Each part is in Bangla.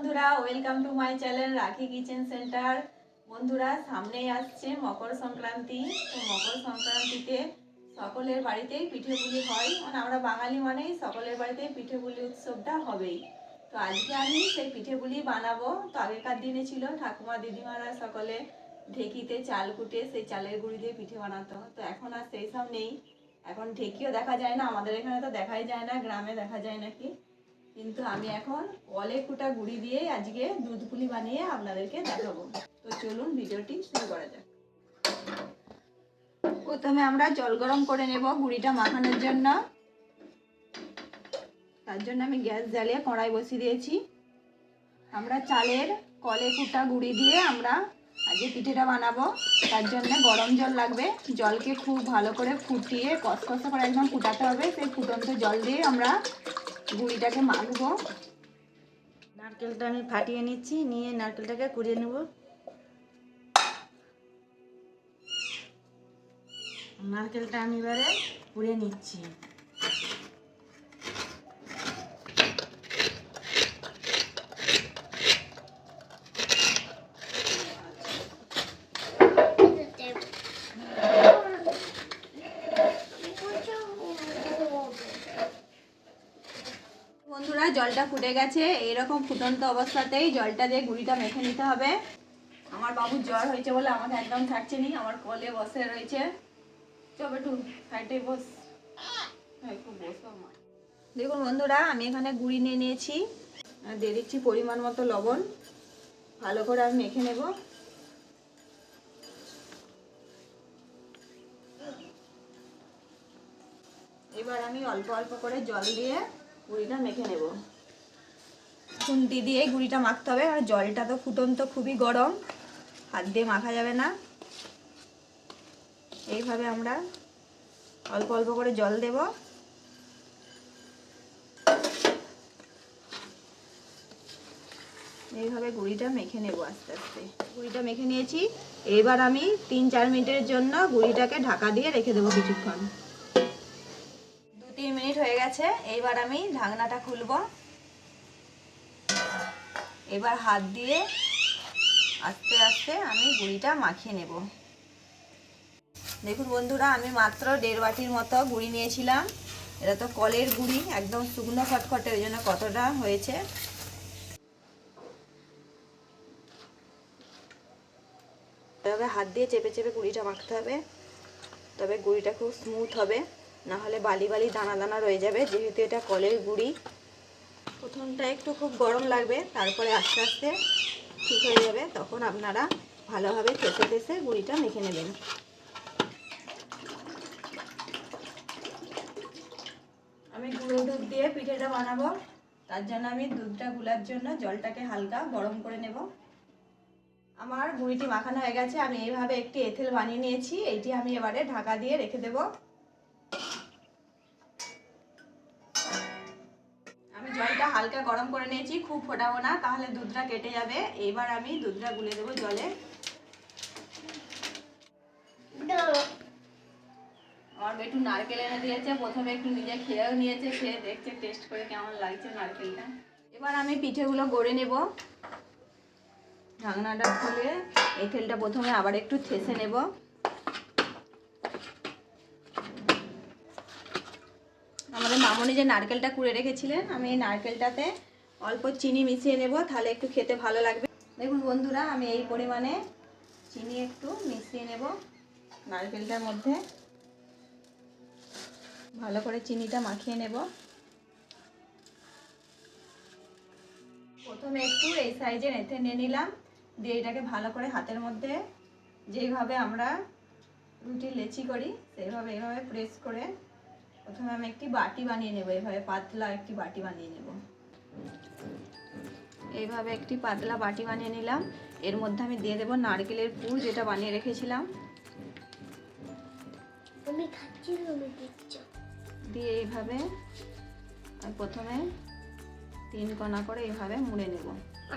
বন্ধুরা welcome to my channel Rakhi kitchen centre বন্ধুরা, সামনেই আসছে মকর সংক্রান্তি। তো মকর সংক্রান্তিতে সকলের বাড়িতেই পিঠে পুলি হয়। মানে আমরা বাঙালি মানেই সকলের বাড়িতেই পিঠে পুলি উৎসবটা হবেই। তো আজকে আমি সেই পিঠে পুলি বানাবো। তো আগেকার দিনে ছিল ঠাকুমা, দিদিমারা সকলে ঢেকিতে চাল কুটে সেই চালের গুঁড়ি দিয়ে পিঠে বানাতো। তো এখন আর সেই সব নেই। এখন ঢেকিও দেখা যায় না, আমাদের এখানে তো দেখাই যায় না, গ্রামে দেখা যায় নাকি। কিন্তু আমি এখন কলে কুটা গুড়ি দিয়ে আজকে দুধ পুলি বানিয়ে আপনাদেরকে দেখাবো। তো চলুন ভিডিওটি শুরু করা যাক। প্রথমে আমরা জল গরম করে নেব গুড়িটা মাখানোর জন্য। তার জন্য আমি গ্যাস জ্বালিয়ে কড়াই বসিয়ে দিয়েছি। আমরা চালের কলে কুটা গুড়ি দিয়ে আমরা আজকে পিঠেটা বানাবো। তার জন্য গরম জল লাগবে। জলকে খুব ভালো করে ফুটিয়ে কসকসা করে একদম ফুটাতে হবে। সেই ফুটন্ত জল দিয়ে আমরা গুড়িটাকে মাখবো। নারকেলটা আমি ফাটিয়ে নিচ্ছি, নিয়ে নারকেলটাকে কুড়িয়ে নেব। নারকেলটা আমি এবারে কুড়িয়ে নিচ্ছি বন্ধুরা জলটা ফুটে গেছে এইরকম ফুটন্ত অবস্থাতেই জলটা দিয়ে গুড়িটা মেখে নিতে হবে। আমার বাবুর জ্বর হয়েছে বলে আমাকে একদম থাকছে নি আমার কলে বসে রয়েছে। চল হ্যাঁ। দেখুন বন্ধুরা, আমি এখানে গুড়ি নিয়ে নিয়েছি দিয়ে দিচ্ছি পরিমাণ মতো লবণ। ভালো করে আমি মেখে নেব। এবার আমি অল্প অল্প করে জল দিয়ে গুড়িটা মেখে নেব। খুন্তি দিয়ে গুড়িটা মাখতে হবে, আর জলটা তো ফুটন্ত খুবই গরম, হাত দিয়ে মাখা যাবে না। এইভাবে আমরা অল্প অল্প করে জল দেব। এইভাবে গুড়িটা মেখে নেব আস্তে আস্তে। গুড়িটা মেখে নিয়েছি। এবার আমি তিন চার মিনিটের জন্য গুড়িটাকে ঢাকা দিয়ে রেখে দেবো কিছুক্ষণ। তিন মিনিট হয়ে গেছে, এইবার আমি ঢাকনাটা খুলব। এবার হাত দিয়ে আস্তে আস্তে আমি গুড়িটা মাখিয়ে নেব। দেখুন বন্ধুরা, আমি মাত্র দেড় বাটির মতো গুড়ি নিয়েছিলাম। এটা তো কলের গুড়ি, একদম শুকনো খটখটে, ওই জন্য কতটা হয়েছে। হাত দিয়ে চেপে চেপে গুড়িটা মাখতে হবে। তবে গুড়িটা খুব স্মুথ হবে। না হলে বালি বালি দানা দানা রয়ে যাবে। যেহেতু এটা কলের গুড়ি, প্রথমটা একটু খুব গরম লাগবে, তারপরে আস্তে আস্তে ঠিক হয়ে যাবে। তখন আপনারা ভালোভাবে থেসে থেসে গুড়িটা মেখে নেবেন। আমি গুঁড়ো দুধ দিয়ে পিঠেটা বানাবো। তার জন্য আমি দুধটা গুলার জন্য জলটাকে হালকা গরম করে নেব। আমার গুঁড়িটি মাখানো হয়ে গেছে। আমি এইভাবে একটি এথেল বানিয়ে নিয়েছি। এইটি আমি এবারে ঢাকা দিয়ে রেখে দেব। হালকা গরম করে নিয়েছি, খুব ফোটাবো না, তাহলে দুধটা কেটে যাবে। এবার আমি দুধটা গুলে দেবো জলে। আমার একটু নারকেল এনে দিয়েছে, প্রথমে একটু নিজে খেয়েও নিয়েছে, খেয়ে দেখছে টেস্ট করে কেমন লাগছে নারকেলটা। এবার আমি পিঠেগুলো গড়ে নেব। ঢাকনাটা খুলে এই তেলটা প্রথমে আবার একটু থেসে নেব আমাদের মামনি যে নারকেলটা কুড়ে রেখেছিলেন, আমি এই নারকেলটাতে অল্প চিনি মিশিয়ে নেব, তাহলে একটু খেতে ভালো লাগবে। দেখুন বন্ধুরা, আমি এই পরিমাণে চিনি একটু মিশিয়ে নেব নারকেলটার মধ্যে। ভালো করে চিনিটা মাখিয়ে নেব। প্রথমে একটু এই সাইজের এতে নিয়ে নিলাম, দিয়ে এটাকে ভালো করে হাতের মধ্যে যেইভাবে আমরা রুটি, লেচি করি সেইভাবে এইভাবে প্রেস করে প্রথমে আমি একটি বাটি বানিয়ে নেব এইভাবে পাতলা একটি বাটি বানিয়ে নেব। এইভাবে একটি পাতলা বাটি বানিয়ে নিলাম। এর মধ্যে আমি দিয়ে দেবো নারকেলের পুর যেটা বানিয়ে রেখেছিলাম। আমি খাচ্ছি তুমি দিচ্ছ দিয়ে এইভাবে আমি প্রথমে তিন কণা করে এইভাবে মুড়ে নেব।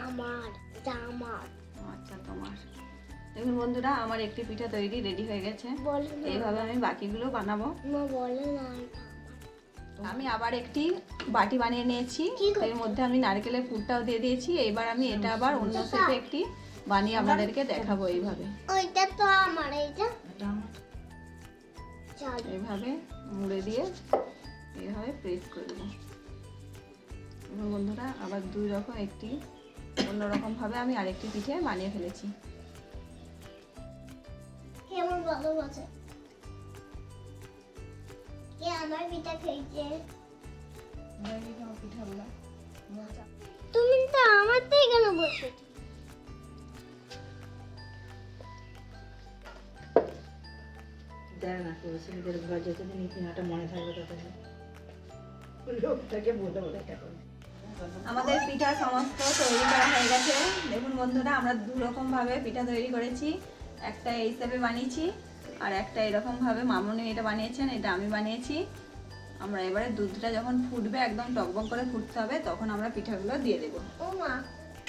আমার আমার। আচ্ছা তোমার। দেখুন বন্ধুরা আমার একটি পিঠা তৈরি রেডি হয়ে গেছে। এইভাবে আমি বাকিগুলো বানাবো। আমি আবার একটি বাটি বানিয়ে নিয়েছি। এর মধ্যে আমি নারকেলের পুরটাও দিয়ে দিয়েছি। এবার আমি এটা আবার অন্য শেপে একটি বানিয়ে আপনাদেরকে দেখাবো এইভাবে। ওইটা তো আমার এইটা এইভাবে মুড়ে দিয়ে এইভাবে প্রেস করে দেবো। এবং বন্ধুরা আবার দুই রকম একটি অন্যরকম ভাবে আমি আরেকটি পিঠে বানিয়ে ফেলেছি। কেমন ভালো আছে কে আমার পিঠা খেয়েছে? তুমি তো আমারটাই কেন বলছো? দেখ না কেউ ছেলেদের ঘর যেতে নীতিমাটা মনে থাকবে তত লোকটাকে বলে বলে আমাদের পিঠা সমস্ত তৈরি করা হয়ে গেছে। দেখুন বন্ধুরা আমরা দু রকম ভাবে পিঠা তৈরি করেছি। একটা এই হিসাবে বানিয়েছি আর একটা এরকম ভাবে মামনি এটা বানিয়েছেন এটা আমি বানিয়েছি। আমরা এবারে দুধটা যখন ফুটবে একদম টকবক করে ফুটতে হবে তখন আমরা পিঠাগুলো দিয়ে দেবো। ও মা।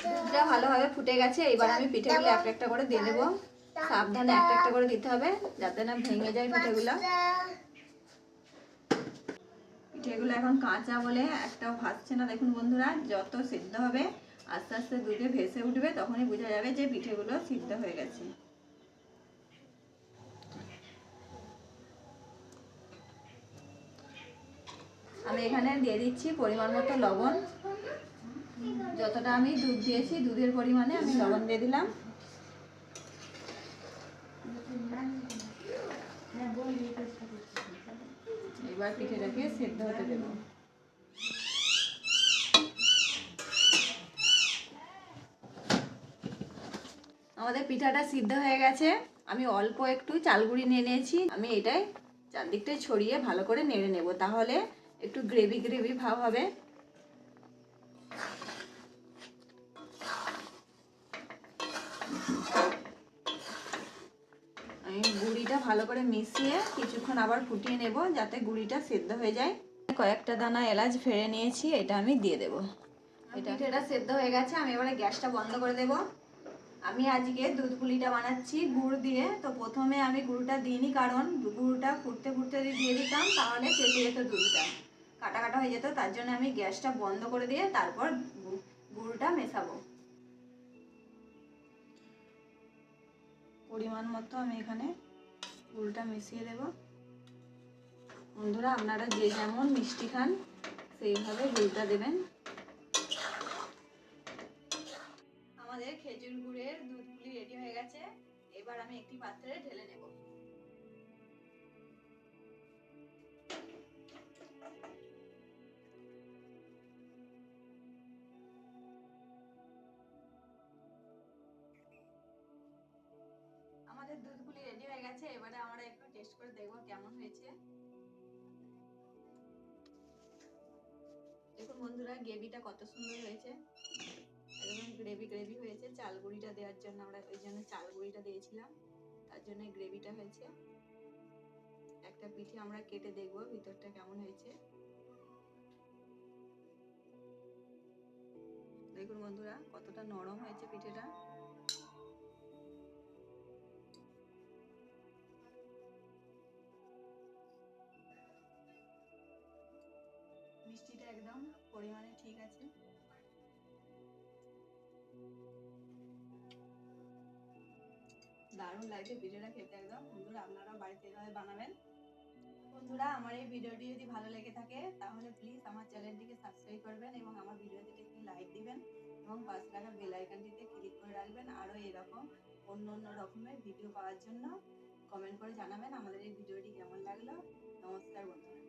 দুধটা ভালোভাবে ফুটে গেছে এবার আমি পিঠেগুলো একটা একটা করে দিয়ে দেবো। সাবধানে একটা একটা করে দিতে হবে যাতে না ভেঙে যায় পিঠেগুলো। পিঠেগুলো এখন কাঁচা বলে একটাও ভাসছে না দেখুন বন্ধুরা যত সিদ্ধ হবে আস্তে আস্তে দুধে ভেসে উঠবে তখনই বোঝা যাবে যে পিঠেগুলো সিদ্ধ হয়ে গেছে। এখানে দিয়ে দিচ্ছি পরিমাণ মতো লবণ। যতটা আমি দুধ দিয়েছি, দুধের পরিমাণে আমি লবণ দিয়ে দিলাম। এবার পিঠেটাকে সেদ্ধ হতে দেবো। আমাদের পিঠাটা সিদ্ধ হয়ে গেছে। আমি অল্প একটু চালগুড়ি নিয়ে নিয়েছি। আমি এটাই চারদিকটায় ছড়িয়ে ভালো করে নেড়ে নেব। তাহলে একটু গ্রেভি গ্রেভি ভাব হবে। আমি গুড়িটা ভালো করে মিশিয়ে কিছুক্ষণ আবার ফুটিয়ে নেব, যাতে গুড়িটা সেদ্ধ হয়ে যায়। কয়েকটা দানা এলাচ ফেড়ে নিয়েছি, এটা আমি দিয়ে দেব। এটা এটা সেদ্ধ হয়ে গেছে, আমি এবারে গ্যাসটা বন্ধ করে দেব। আমি আজকে দুধ পুলিটা বানাচ্ছি, গুড় দিয়ে। তো প্রথমে আমি গুড়টা দিইনি, কারণ গুড়টা ফুটতে ফুটতে যদি দিয়ে দিতাম, তাহলে কেটে যেত দুধটা। কাটা কাটা হয়ে যেত, তার জন্য আমি গ্যাসটা বন্ধ করে দিয়ে তারপর গুড়টা মেশাবো। পরিমাণ মতো আমি এখানে গুড়টা মিশিয়ে দেব। বন্ধুরা, আপনারা যে যেমন মিষ্টি খান, সেইভাবে গুড়টা দেবেন। আমাদের খেজুর গুড়ের দুধগুলি রেডি হয়ে গেছে। এবার আমি একটি পাত্রে ঢেলে নেব। টেস্ট করে দেখব কেমন হয়েছে। দেখুন বন্ধুরা, গ্রেভিটা কত সুন্দর হয়েছে। একদম গ্রেভি গ্রেভি হয়েছে চাল গুঁড়িটা দেওয়ার জন্য আমরা ওই জন্য চাল গুঁড়িটা দিয়েছিলাম, তার জন্য গ্রেভিটা হয়েছে। একটা পিঠে আমরা কেটে দেখব ভিতরটা কেমন হয়েছে। দেখুন বন্ধুরা, কতটা নরম হয়েছে পিঠেটা। একদম পরিমাণে ঠিক আছে। দারুণ লাগছে পিঠেটা খেতে একদম। বন্ধুরা আপনারা বাড়িতে এভাবে বানাবেন। বন্ধুরা, আমার এই ভিডিওটি যদি ভালো লেগে থাকে, তাহলে প্লিজ আমার চ্যানেলটিকে সাবস্ক্রাইব করবেন এবং আমার ভিডিওটিতে একটি লাইক দিবেন এবং পাশে থাকা বেল আইকনটিতে ক্লিক করে রাখবেন। আরও এরকম অন্য অন্য রকমের ভিডিও পাওয়ার জন্য কমেন্ট করে জানাবেন আমাদের এই ভিডিওটি কেমন লাগল। নমস্কার বন্ধুরা।